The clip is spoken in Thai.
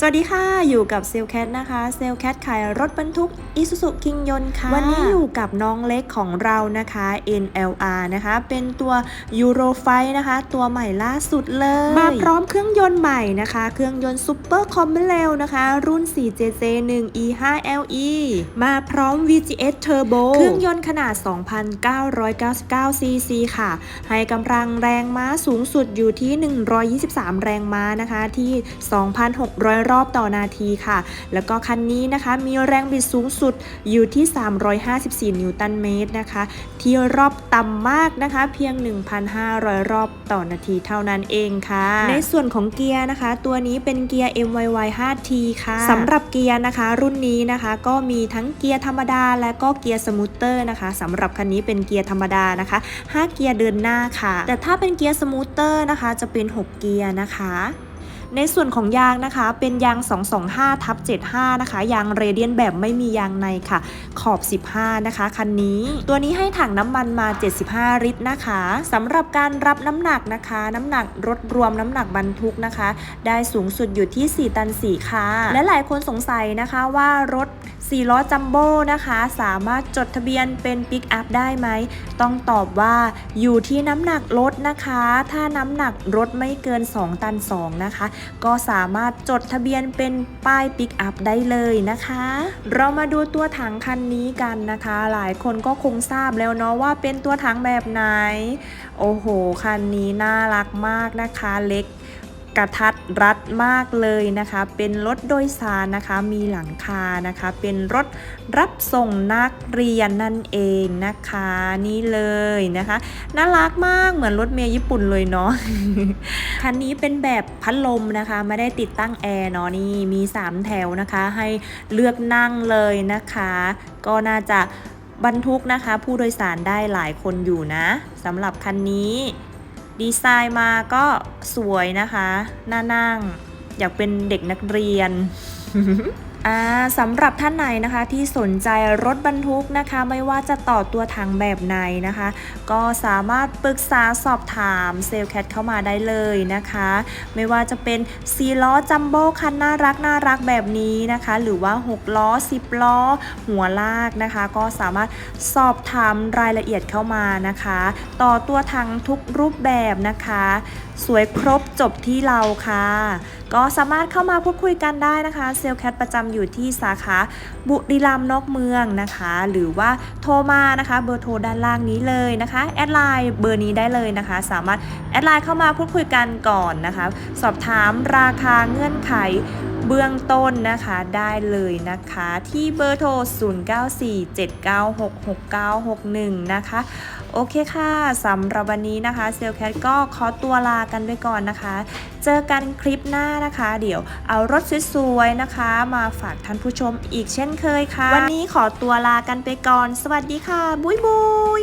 สวัสดีค่ะ อยู่กับเซลแคทนะคะเซลแคทขายรถบรรทุกอิสุสุคิงยนค่ะ วันนี้อยู่กับน้องเล็กของเรานะคะ NLR นะคะ เป็นตัว Euro ไฟนะคะ ตัวใหม่ล่าสุดเลย มาพร้อมเครื่องยนต์ใหม่นะคะ เครื่องยนต์ซูเปอร์คอมเบเลนะคะ รุ่น 4JJ1 E5LE มาพร้อม VGS Turbo เครื่องยนต์ขนาด 2,999 cc ค่ะ ให้กำลังแรงม้าสูงสุดอยู่ที่ 123 แรงม้านะคะ ที่ 2,600รอบต่อนาทีค่ะ แล้วก็คันนี้นะคะมีแรงบิดสูงสุดอยู่ที่ 354 นิวตันเมตรนะคะ ที่รอบต่ำมากนะคะ เพียง 1,500 รอบต่อนาทีเท่านั้นเองค่ะ ในส่วนของเกียร์นะคะ ตัวนี้เป็นเกียร์ MYY 5T ค่ะสำหรับเกียร์นะคะ รุ่นนี้นะคะก็มีทั้งเกียร์ธรรมดา และก็เกียร์สมูทเตอร์นะคะสำหรับคันนี้เป็นเกียร์ธรรมดานะคะ 5 เกียร์เดินหน้าค่ะ แต่ถ้าเป็นเกียร์สมูทเตอร์นะคะ จะเป็น 6 เกียร์นะคะ ในส่วนของยางนะคะ เป็นยาง 225ทับ75 นะคะ ยางเรเดียนแบบไม่มียางในค่ะ ขอบ 15 นะคะ คันนี้ ตัวนี้ให้ถังน้ำมันมา 75 ลิตรนะคะสำหรับการรับน้ำหนักนะคะ น้ำหนักรถรวมน้ำหนักบรรทุกนะคะ ได้สูงสุดอยู่ที่ 4 ตัน 4 ค่ะ และหลายคนสงสัยนะคะว่ารถ4ล้อจัมโบ้นะคะ สามารถจดทะเบียนเป็นปิกอัพได้ไหม ต้องตอบว่าอยู่ที่น้ำหนักรถนะคะ ถ้าน้ำหนักรถไม่เกิน 2 ตัน 2 นะคะก็สามารถจดทะเบียนเป็นป้ายปิกอัพได้เลยนะคะ เรามาดูตัวถังคันนี้กันนะคะ หลายคนก็คงทราบแล้วเนาะว่าเป็นตัวถังแบบไหน โอ้โห คันนี้น่ารักมากนะคะ เล็ก กระทัดรัดมากเลยนะคะ เป็นรถโดยสารนะคะ มีหลังคานะคะ เป็นรถรับส่งนักเรียนนั่นเองนะคะ นี่เลยนะคะ น่ารักมากเหมือนรถเมย์ญี่ปุ่นเลยเนาะ คันนี้เป็นแบบพัดลมนะคะ ไม่ได้ติดตั้งแอร์เนาะนี่ มี 3 แถวนะคะ ให้เลือกนั่งเลยนะคะ ก็น่าจะบรรทุกนะคะ ผู้โดยสารได้หลายคนอยู่นะสำหรับคันนี้ ดีไซน์มาก็สวยนะคะ น่านั่ง อยากเป็นเด็กนักเรียน สำหรับท่านไหนนะคะที่สนใจรถบรรทุกนะคะ ไม่ว่าจะต่อตัวถังแบบไหนนะคะ ก็สามารถปรึกษาสอบถามเซลแคทเข้ามาได้เลยนะคะ ไม่ว่าจะเป็น4ล้อจัมโบ้คันน่ารักน่ารักแบบนี้นะคะ หรือว่า 6 ล้อ 10 ล้อ หัวลากนะคะ ก็สามารถสอบถามรายละเอียดเข้ามานะคะ ต่อตัวถังทุกรูปแบบนะคะ สวยครบจบที่เราค่ะ ก็สามารถเข้ามาพูดคุยกันได้นะคะ เซลแคทประจำอยู่ที่สาขาบุรีรัมย์นอกเมืองนะคะ หรือว่าโทรมานะคะ เบอร์โทรด้านล่างนี้เลยนะคะ แอดไลน์เบอร์นี้ได้เลยนะคะ สามารถแอดไลน์เข้ามาพูดคุยกันก่อนนะคะ สอบถามราคาเงื่อนไขเบื้องต้นนะคะได้เลยนะคะที่เบอร์โทร 0947966961 นะคะ โอเคค่ะสำหรับวันนี้นะคะเซลแคทก็ขอตัวลากันไปก่อนนะคะ เจอกันคลิปหน้านะคะ เดี๋ยวเอารถสวยๆนะคะ มาฝากท่านผู้ชมอีกเช่นเคยค่ะ วันนี้ขอตัวลากันไปก่อน สวัสดีค่ะ บุยบุย